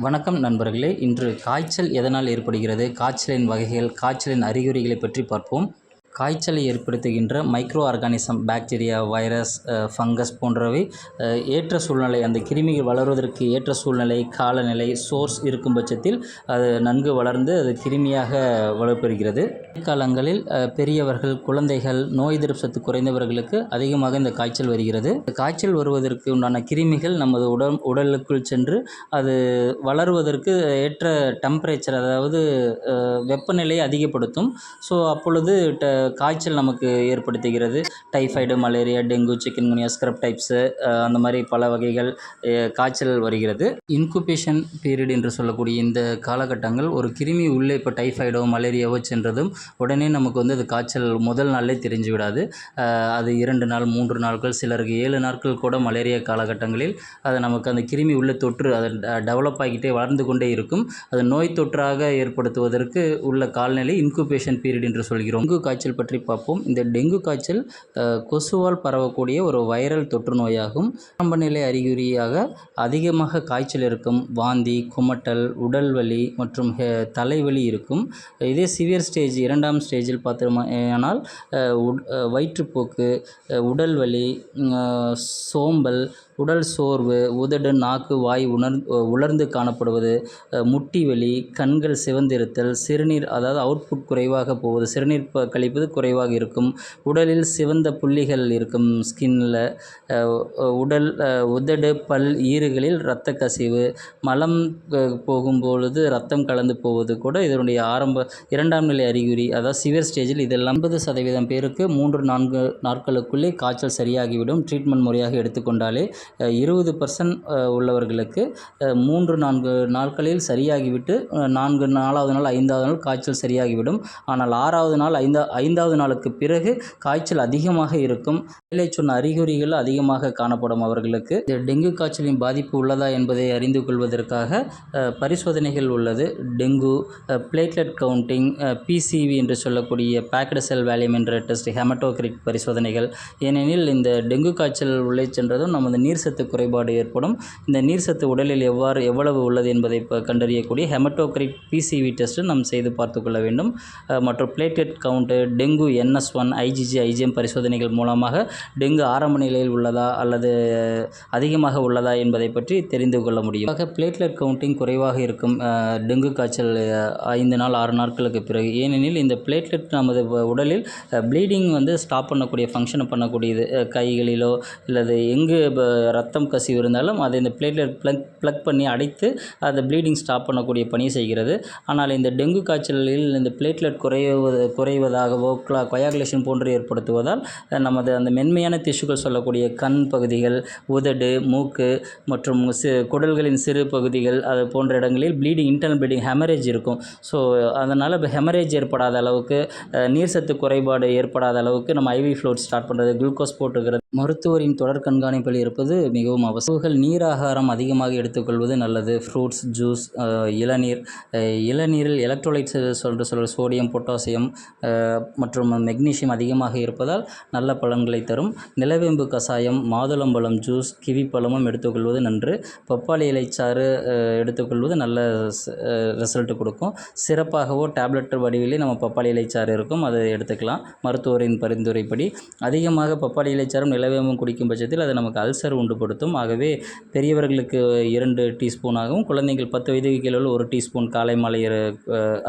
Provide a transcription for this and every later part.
வணக்கம் நண்பர்களே. இன்று காய்ச்சல் எதனால் ஏற்படுகிறது? காய்ச்சலின் வகைகள் காய்ச்சலின் அறிகுறிகளை பற்றி பார்ப்போம். காய்ச்சலை ஏற்படுத்துகின்ற micro organism bacteria virus fungus போன்றவை ஏற்ற சூழ்நிலை அந்த கிருமிகள் வளர்வதற்கு ஏற்ற சூழ்நிலை காலநிலை சோர்ஸ் இருக்கும் பட்சத்தில் அது நன்கு வளர்ந்து அது கிருமியாக வளர்ப்பெறுகிறது காலங்களில் பெரியவர்கள் குழந்தைகள் நோய் எதிர்ப்பு சத்து குறைந்தவர்களுக்கு அதிகமாக இந்த காய்ச்சல் வருகிறது. காய்ச்சல் வருவதற்கு உண்டான கிருமிகள் நமது உடல் உடலுக்குள் சென்று அது வளருவதற்கு ஏற்ற டெம்பரேச்சர் அதாவது வெப்பநிலையை அதிகப்படுத்தும். ஸோ அப்பொழுது ட காய்ச்சல் நமக்கு ஏற்படுத்துகிறது. Typhoid malaria dengue chikungunya scrub typhus அந்த மாதிரி பல வகைகள் காய்ச்சல் வருகிறது. இன்குபேஷன் பீரியட் என்று சொல்லக்கூடிய இந்த காலகட்டங்கள் ஒரு கிருமி உள்ளே இப்போ டைஃபாய்டோ மலேரியாவோ சென்றதும் உடனே நமக்கு வந்து அது காய்ச்சல் முதல் நாளே தெரிஞ்சு விடாது அது இரண்டு நாள் மூன்று நாட்கள் சிலருக்கு ஏழு நாட்கள் கூட மலேரியா காலகட்டங்களில் அது நமக்கு அந்த கிருமி உள்ள தொற்று அது டெவலப் ஆகிட்டே வளர்ந்து கொண்டே இருக்கும். அது நோய் தொற்றாக ஏற்படுத்துவதற்கு உள்ள காலநிலை இன்குபேஷன் பீரியட் என்று சொல்கிறோம். காய்ச்சல் பற்றி பார்ப்போம். இந்த டெங்கு காய்ச்சல் கொசுவால் பரவக்கூடிய ஒரு வைரல் தொற்று நோயாகும். ஆரம்ப நிலை அறிகுறியாக அதிகமாக காய்ச்சல் இருக்கும். வாந்தி குமட்டல் உடல் வலி மற்றும் ஹெ- தலைவலி இருக்கும். இதே சிவியர் ஸ்டேஜ் இரண்டாம் ஸ்டேஜில் பார்த்தோமா ஆனால் உட்- வயிற்றுப்போக்கு உடல் வலி சோம்பல் உடல் சோர்வு உதடு நாக்கு வாய் உணர் உலர்ந்து காணப்படுவது முட்டி வலி கண்கள் சிவந்திருத்தல் சிறுநீர் அதாவது அவுட்புட் குறைவாக போவது சிறுநீர் கழிப்பது குறைவாக இருக்கும் உடலில் சிவந்த புள்ளிகள் இருக்கும் ஸ்கின்னில் உடல் உதடு பல் ஈறுகளில் இரத்த கசிவு மலம் போகும்பொழுது ரத்தம் கலந்து போவது கூட இதனுடைய ஆரம்ப இரண்டாம் நிலை அறிகுறி அதாவது சிவியர் ஸ்டேஜில் இதெல்லாம் ஐம்பது சதவீதம் பேருக்கு மூன்று நான்கு நாட்களுக்குள்ளே காய்ச்சல் சரியாகிவிடும் ட்ரீட்மெண்ட் முறையாக எடுத்துக்கொண்டாலே இருபது பர்சன்ட் உள்ளவர்களுக்கு மூன்று நான்கு நாட்களில் சரியாகிவிட்டு நான்கு நாலாவது நாள் ஐந்தாவது நாள் காய்ச்சல் சரியாகிவிடும். ஆனால் ஆறாவது நாள் ஐந்தா ஐந்தாவது நாளுக்கு பிறகு காய்ச்சல் அதிகமாக இருக்கும். மேலே சொன்ன அறிகுறிகள் அதிகமாக காணப்படும் அவர்களுக்கு. டெங்கு காய்ச்சலின் பாதிப்பு உள்ளதா என்பதை அறிந்து கொள்வதற்காக பரிசோதனைகள் உள்ளது. டெங்கு பிளேட்லெட் கவுண்டிங் பிசிவி என்று சொல்லக்கூடிய பேக்கடு செல் வேல்யூம் என்ற டெஸ்ட் ஹெமட்டோகிரிக் பரிசோதனைகள். ஏனெனில் இந்த டெங்கு காய்ச்சல் உள்ளே சென்றதும் நமது நீர் சத்து குறைபாடு ஏற்படும். இந்த நீர் சத்து உடலில் எவ்வாறு எவ்வளவு உள்ளது என்பதை கண்டறியக்கூடிய ஹெமட்டோக்ரிட் பிசிவி டெஸ்ட்டு நாம் செய்து பார்த்துக்கொள்ள வேண்டும். மற்றும் platelet count dengue NS one IgG IgM பரிசோதனைகள் மூலமாக டெங்கு ஆரம்ப நிலையில் உள்ளதா அல்லது அதிகமாக உள்ளதா என்பதை பற்றி தெரிந்து கொள்ள முடியும். ஆக பிளேட்லெட் கவுண்டிங் குறைவாக இருக்கும். டெங்கு காய்ச்சல் ஐந்து நாள் ஆறு நாட்களுக்கு பிறகு. ஏனெனில் இந்த பிளேட்லெட் நமது உடலில் ப்ளீடிங் வந்து ஸ்டாப் பண்ணக்கூடிய ஃபங்க்ஷனை பண்ணக்கூடியது. கைகளிலோ அல்லது எங்கு ப- ரத்தம் கசிவு இருந்தாலும் அதை இந்த பிளேட்லெட் ப்ளக் ப்ளக் பண்ணி அடைத்து அந்த ப்ளீடிங் ஸ்டாப் பண்ணக்கூடிய பணியை செய்கிறது. ஆனால் இந்த டெங்கு காய்ச்சலில் இந்த பிளேட்லெட் குறைவது குறைவதாகவோ குளா கொயாகுலேஷன் போன்று ஏற்படுத்துவதால் நமது அந்த மென்மையான திசுக்கள் சொல்லக்கூடிய கண் பகுதிகள் உதடு மூக்கு மற்றும் சி குடல்களின் சிறு பகுதிகள் அது போன்ற இடங்களில் ப்ளீடிங் இன்டர்னல் ப்ளீடிங் ஹெமரேஜ் இருக்கும். ஸோ அதனால் இப்போ ஹெமரேஜ் ஏற்படாத அளவுக்கு நீர் சத்து குறைபாடு ஏற்படாத அளவுக்கு நம்ம ஐவி ஃப்ளோட் ஸ்டார்ட் பண்ணுறது குளுக்கோஸ் போட்டுக்கிறது. மருத்துவரின் தொடர் கண்காணிப்பில் இருப்பது மிகவும் அவசியம் நீர் ஆகாரம் அதிகமாக எடுத்துக்கொள்வது நல்லது. ஃப்ரூட்ஸ் ஜூஸ் இளநீர் இளநீரில் எலக்ட்ரோலைட்ஸ் சொல்கிற சொல்கிற சோடியம் பொட்டாசியம் மற்றும் மெக்னீசியம் அதிகமாக இருப்பதால் நல்ல பலன்களை தரும். நிலவேம்பு கசாயம் மாதுளம்பழம் ஜூஸ் கிவி பழமும் எடுத்துக்கொள்வது நன்று. பப்பாளி இலைச்சாறு எடுத்துக்கொள்வது நல்ல ரிசல்ட் கொடுக்கும். சிறப்பாகவோ டேப்லெட் வடிவிலே நம்ம பப்பாளி இலைச்சாறு இருக்கும் அதை எடுத்துக்கலாம். மருத்துவரின் பரிந்துரைப்படி அதிகமாக பப்பாளி இலைச்சாறும் நிலவேம்பும் குடிக்கும் பட்சத்தில் அது நமக்கு அல்சர் உண்டுபடுத்தும் ஆகவே பெரியவர்களுக்கு இரண்டு டீஸ்பூனாகவும் குழந்தைகள் பத்து வயதுக்கு கீழே ஒரு டீஸ்பூன் காலை மாலை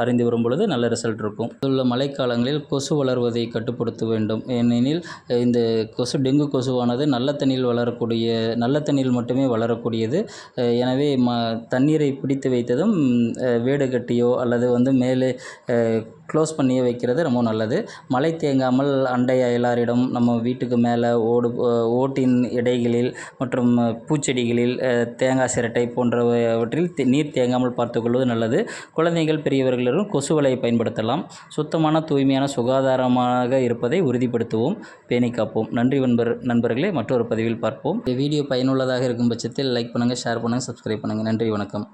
அறிந்து வரும் பொழுது நல்ல ரிசல்ட் இருக்கும். உள்ள மழைக்காலங்களில் கொசு வளர்வதை கட்டுப்படுத்த வேண்டும். ஏனெனில் இந்த கொசு டெங்கு கொசுவானது நல்ல தண்ணியில் வளரக்கூடிய நல்ல தண்ணியில் மட்டுமே வளரக்கூடியது. எனவே ம தண்ணீரை பிடித்து வைத்ததும் வீடு வேடு கட்டியோ அல்லது வந்து மேலே க்ளோஸ் பண்ணியே வைக்கிறது ரொம்ப நல்லது. மழை தேங்காமல் அண்டை அயலாரிடம் நம்ம வீட்டுக்கு மேலே ஓடு ஓட்டின் இடைகளில் மற்றும் பூச்செடிகளில் தேங்காய் சிரட்டை போன்றவற்றில் நீர் தேங்காமல் பார்த்துக்கொள்வது நல்லது. குழந்தைகள் பெரியவர்களும் கொசு வலையை பயன்படுத்தலாம். சுத்தமான தூய்மையான சுகாதாரமாக இருப்பதை உறுதிப்படுத்துவோம். பேணி காப்போம். நன்றி நண்பர் நண்பர்களே மற்றொரு பதிவில் பார்ப்போம். இந்த வீடியோ பயனுள்ளதாக இருக்கும் பட்சத்தில் லைக் பண்ணுங்கள் ஷேர் பண்ணுங்கள் சப்ஸ்கிரைப் பண்ணுங்கள் நன்றி வணக்கம்.